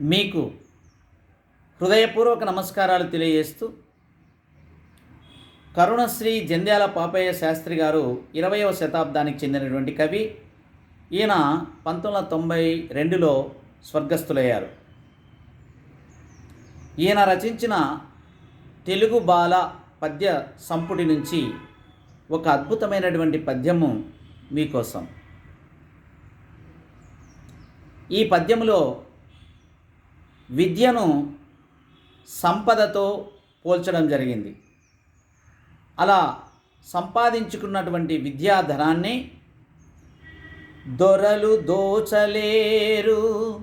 మీకు హృదయపూర్వక నమస్కారాలు తెలియజేస్తూ కరుణశ్రీ జంధ్యాల పాపయ్య శాస్త్రి గారు ఇరవయవ శతాబ్దానికి చెందినటువంటి కవి. ఈయన పంతొమ్మిది వందల తొంభై రెండులో స్వర్గస్థులయ్యారు. ఈయన రచించిన తెలుగు బాల పద్య సంపుటి నుంచి ఒక అద్భుతమైనటువంటి పద్యము మీకోసం. ఈ పద్యములో విద్యను సంపదతో పోల్చడం జరిగింది. అలా సంపాదించుకున్నటువంటి విద్యాధనాన్ని దొరలు దోచలేరు.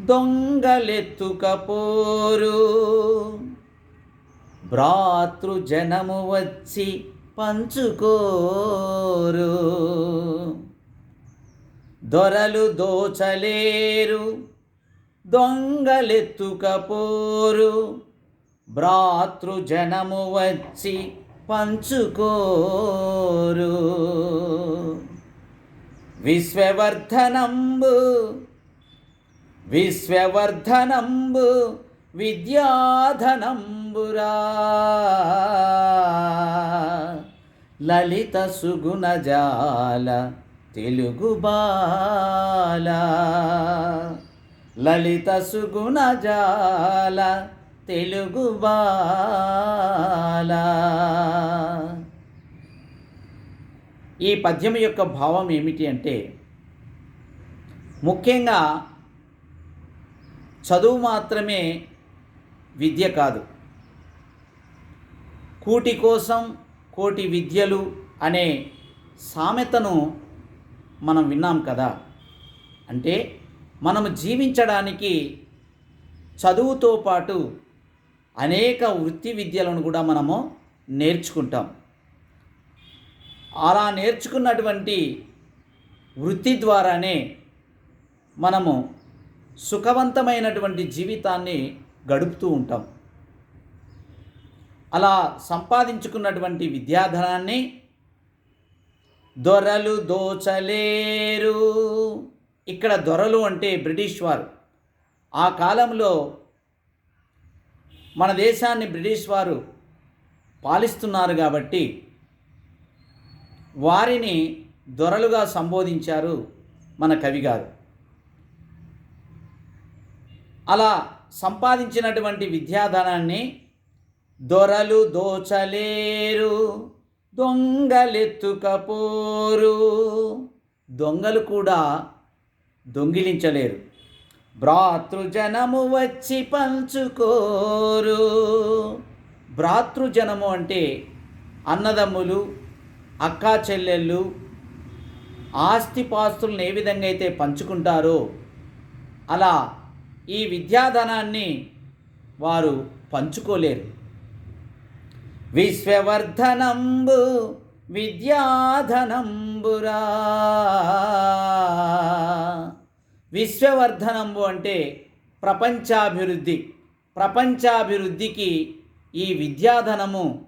దొంగలెత్తుకపోరు. భ్రాతృజనము వచ్చి పంచుకోరు. దొరలు దోచలేరు. దొంగలెత్తుకపోరు. భ్రాతృజనము వచ్చి పంచుకోరు. విశ్వవర్ధనంబు విశ్వవర్ధనంబు విద్యాధనంబురా. లలిత సుగుణజాల తెలుగు బాలా. లలిత సుగుణజాల తెలుగు బాల. ఈ పద్యం యొక్క భావం ఏమిటి అంటే ముఖ్యంగా చదువు మాత్రమే విద్య కాదు. కూటి కోసం కోటి విద్యలు అనే సామెతను మనం విన్నాం కదా. అంటే మనము జీవించడానికి చదువుతో పాటు అనేక వృత్తి విద్యలను కూడా మనము నేర్చుకుంటాం. అలా నేర్చుకున్నటువంటి వృత్తి ద్వారానే మనము సుఖవంతమైనటువంటి జీవితాన్ని గడుపుతూ ఉంటాం. అలా సంపాదించుకున్నటువంటి విద్యాధనాన్ని దొరలు దోచలేరు. ఇక్కడ దొరలు అంటే బ్రిటిష్ వారు. ఆ కాలంలో మన దేశాన్ని బ్రిటిష్ వారు పాలిస్తున్నారు కాబట్టి వారిని దొరలుగా సంబోధించారు మన కవి గారు. అలా సంపాదించినటువంటి విద్యాధనాన్ని దొరలు దోచలేరు దొంగలెత్తుకపోరు. దొంగలు కూడా దొంగిలించలేరు. భ్రాతృజనము వచ్చి పంచుకోరు. భ్రాతృజనము అంటే అన్నదమ్ములు అక్కా చెల్లెళ్ళు ఆస్తిపాస్తులను ఏ విధంగా అయితే పంచుకుంటారో అలా ఈ విద్యాధనాన్ని వారు పంచుకోలేరు. విశ్వవర్ధనంబు విద్యాధనంబురా. విశ్వవర్ధనంబు అంటే ప్రపంచాభివృద్ధి. ప్రపంచాభివృద్ధికి ఈ విద్యాధనము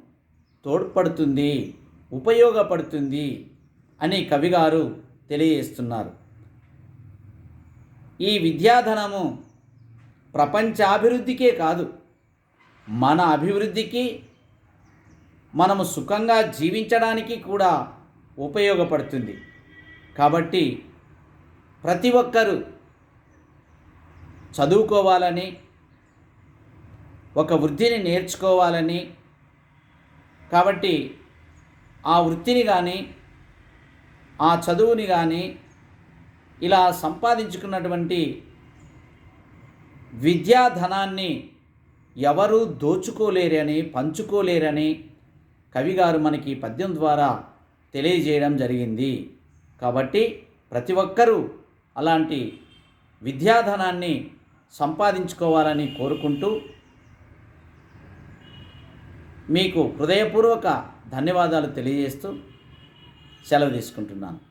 తోడ్పడుతుంది ఉపయోగపడుతుంది అని కవిగారు తెలియజేస్తున్నారు. ఈ విద్యాధనము ప్రపంచాభివృద్ధికే కాదు మన అభివృద్ధికి మనము సుఖంగా జీవించడానికి కూడా ఉపయోగపడుతుంది. కాబట్టి ప్రతి ఒక్కరూ చదువుకోవాలని ఒక వృత్తిని నేర్చుకోవాలని. కాబట్టి ఆ వృత్తిని కానీ ఆ చదువుని కానీ ఇలా సంపాదించుకున్నటువంటి విద్యాధనాన్ని ఎవరూ దోచుకోలేరని పంచుకోలేరని కవిగారు మనకి పద్యం ద్వారా తెలియజేయడం జరిగింది. కాబట్టి ప్రతి ఒక్కరూ అలాంటి విద్యాధనాన్ని సంపాదించుకోవాలని కోరుకుంటూ మీకు హృదయపూర్వక ధన్యవాదాలు తెలియజేస్తూ సెలవు తీసుకుంటున్నాను.